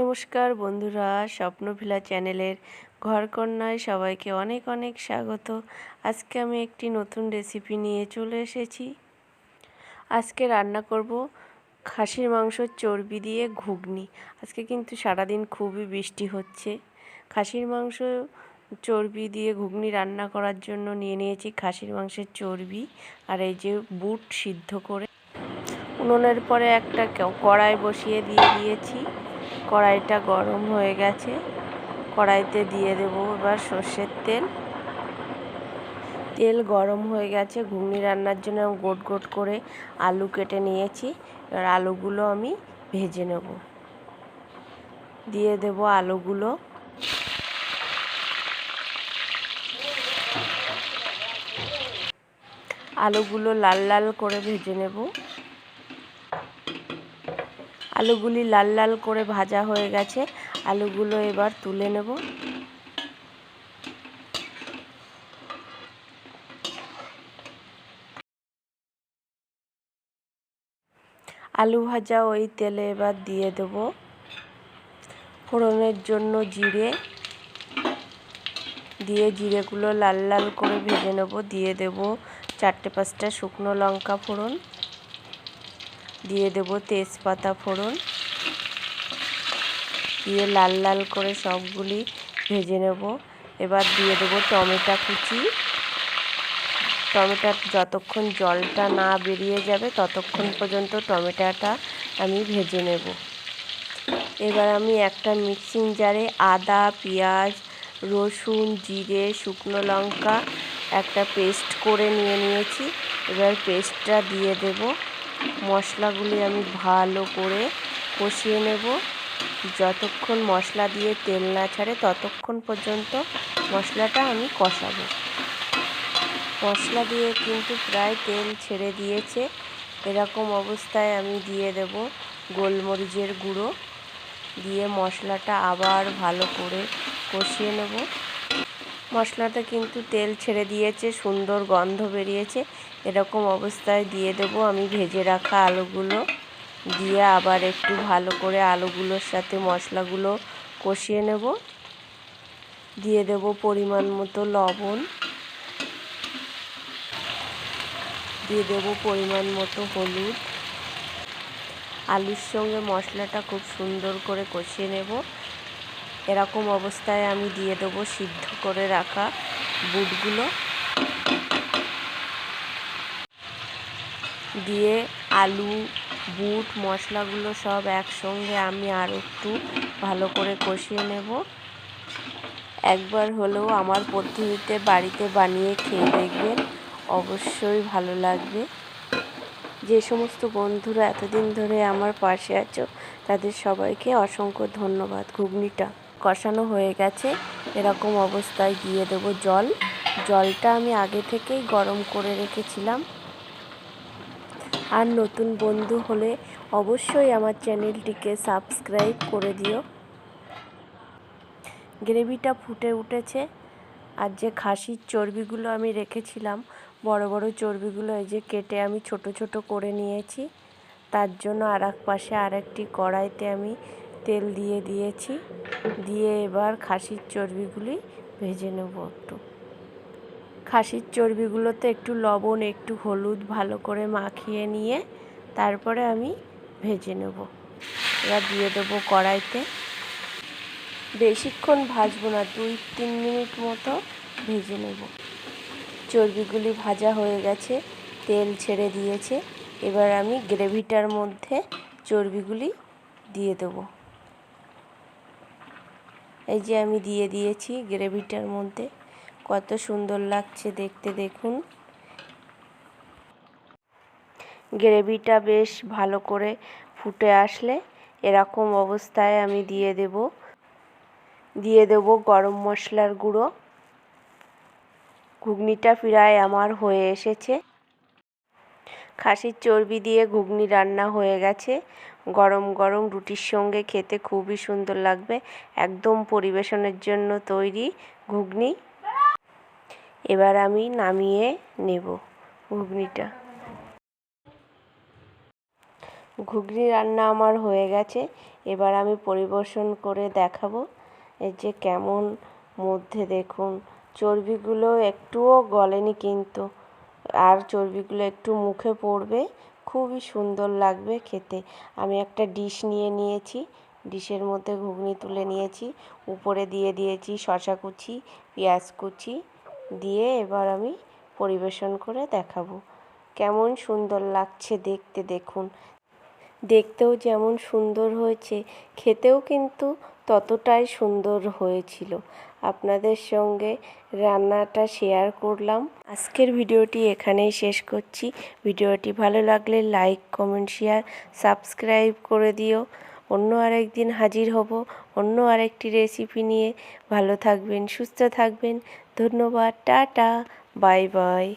নমস্কার বন্ধুরা, স্বপ্নভিলা চ্যানেলের ঘরকন্যায় সবাইকে অনেক অনেক স্বাগত। আজকে আমি একটি নতুন রেসিপি নিয়ে চলে এসেছি। আজকে রান্না করব খাসির মাংসর চর্বি দিয়ে ঘুগনি। আজকে কিন্তু সারাদিন খুবই বৃষ্টি হচ্ছে। খাসির মাংস চর্বি দিয়ে ঘুগনি রান্না করার জন্য নিয়ে নিয়েছি খাসির মাংসের চর্বি আর এই যে বুট সিদ্ধ করে। উনুনের পরে একটা কড়াই বসিয়ে দিয়ে দিয়েছি। কড়াইটা গরম হয়ে গেছে। কড়াইতে দিয়ে দেব এবার সর্ষের তেল। তেল গরম হয়ে গেছে, ঘুগনি রান্নার জন্য গোট গোট করে আলু কেটে নিয়েছি। এবার আলুগুলো আমি ভেজে নেব। দিয়ে দেব আলুগুলো। আলুগুলো লাল লাল করে ভেজে নেব। আলুগুলি লাল লাল করে ভাজা হয়ে গেছে। আলুগুলো এবার তুলে নেব। আলু ভাজা ওই তেলে এবার দিয়ে দেব। ফোড়নের জন্য জিরে দিয়ে জিরেগুলো লাল লাল করে ভেজে নেব। দিয়ে দেব চারটে পাঁচটা শুকনো লঙ্কা ফোড়ন। দিয়ে দেব তেজপাতা ফোড়ন। দিয়ে লাল লাল করে সবগুলি ভেজে নেব। এবার দিয়ে দেব টমেটো কুচি। টমেটোর যতক্ষণ জলটা না বেরিয়ে যাবে ততক্ষণ পর্যন্ত টমেটোটা আমি ভেজে নেব। এবার আমি একটা মিক্সিং জারে আদা, পেঁয়াজ, রসুন, জিরে, শুকনো লঙ্কা একটা পেস্ট করে নিয়ে নিয়েছি। এবার পেস্টটা দিয়ে দেবো। মশলাগুলি আমি ভালো করে কষিয়ে নেব। যতক্ষণ মশলা দিয়ে তেল না ছাড়ে ততক্ষণ পর্যন্ত মশলাটা আমি কষাবো। মশলা দিয়ে কিন্তু প্রায় তেল ছেড়ে দিয়েছে। এরকম অবস্থায় আমি দিয়ে দেব গোলমরিচের গুঁড়ো। দিয়ে মশলাটা আবার ভালো করে কষিয়ে নেব। মশলাটা কিন্তু তেল ছেড়ে দিয়েছে, সুন্দর গন্ধ বেরিয়েছে। এরকম অবস্থায় দিয়ে দেব আমি ভেজে রাখা আলুগুলো। দিয়ে আবার একটু ভালো করে আলুগুলোর সাথে মশলাগুলো কষিয়ে নেব। দিয়ে দেব পরিমাণ মতো লবণ। দিয়ে দেব পরিমাণ মতো হলুদ। আলুর সঙ্গে মশলাটা খুব সুন্দর করে কষিয়ে নেব। এরকম অবস্থায় আমি দিয়ে দেবো সিদ্ধ করে রাখা বুটগুলো। দিয়ে আলু, বুট, মশলাগুলো সব একসঙ্গে আমি আর একটু ভালো করে কষিয়ে নেব। একবার হলেও আমার পদ্ধতিতে বাড়িতে বানিয়ে খেয়ে দেখবেন, অবশ্যই ভালো লাগবে। যে সমস্ত বন্ধুরা এতদিন ধরে আমার পাশে আছো, তাদের সবাইকে অসংখ্য ধন্যবাদ। ঘুগনিটা। কষানো হয়ে গেছে। এরকম অবস্থায় দিয়ে দেব জল। জলটা আমি আগে থেকেই গরম করে রেখেছিলাম। আর নতুন বন্ধু হলে অবশ্যই আমার চ্যানেলটিকে সাবস্ক্রাইব করে দিও। গ্রেভিটা ফুটে উঠেছে। আর যে খাসির চর্বিগুলো আমি রেখেছিলাম, বড় বড় চর্বিগুলো এই যে কেটে আমি ছোট ছোট করে নিয়েছি, তার জন্য আর এক পাশে আরেকটি কড়াইতে আমি তেল দিয়ে দিয়েছি। দিয়ে এবার খাসির চর্বিগুলি ভেজে নেব একটু। খাসির চর্বিগুলোতে একটু লবণ, একটু হলুদ ভালো করে মাখিয়ে নিয়ে তারপরে আমি ভেজে নেব। এবার দিয়ে দেবো কড়াইতে। বেশিক্ষণ ভাজবো না, দুই তিন মিনিট মতো ভেজে নেব। চর্বিগুলি ভাজা হয়ে গেছে, তেল ছেড়ে দিয়েছে। এবার আমি গ্রেভিটার মধ্যে চর্বিগুলি দিয়ে দেবো। এই যে আমি দিয়ে দিয়েছি গ্রেভিটার মধ্যে। কত সুন্দর লাগছে দেখতে, দেখুন। গ্রেভিটা বেশ ভালো করে ফুটে আসলে এরকম অবস্থায় আমি দিয়ে দেব। দিয়ে দেব গরম মশলার গুঁড়ো। ঘুগনিটা প্রায় আমার হয়ে এসেছে। খাসির চর্বি দিয়ে ঘুগনি রান্না হয়ে গেছে। গরম গরম রুটির সঙ্গে খেতে খুবই সুন্দর লাগবে। একদম পরিবেশনের জন্য তৈরি ঘুগনি। এবার আমি নামিয়ে নেব ঘুগনিটা। ঘুগনি রান্না আমার হয়ে গেছে। এবার আমি পরিবেশন করে দেখাবো। এই যে কেমন মধ্যে দেখুন, চর্বিগুলো একটুও গলেনি কিন্তু। আর চর্বিগুলো একটু মুখে পড়বে, খুবই সুন্দর লাগবে খেতে। আমি একটা ডিশ নিয়ে নিয়েছি, ডিশের মধ্যে ঘুগনি তুলে নিয়েছি, উপরে দিয়ে দিয়েছি শশা কুচি, পেঁয়াজ কুচি, দিয়ে এবার আমি পরিবেশন করে দেখাবো। কেমন সুন্দর লাগছে দেখতে দেখুন। দেখতেও যেমন সুন্দর হয়েছে, খেতেও কিন্তু ততটাই সুন্দর হয়েছিল। আপনাদের সঙ্গে রান্নাটা শেয়ার করলাম। আজকের ভিডিওটি এখানেই শেষ করছি। ভিডিওটি ভালো লাগলে লাইক কমেন্ট শেয়ার সাবস্ক্রাইব করে দিও। অন্য আরেক দিন হাজির হব অন্য আরেকটি রেসিপি নিয়ে। ভালো থাকবেন, সুস্থ থাকবেন। ধন্যবাদ, টাটা বাই বাই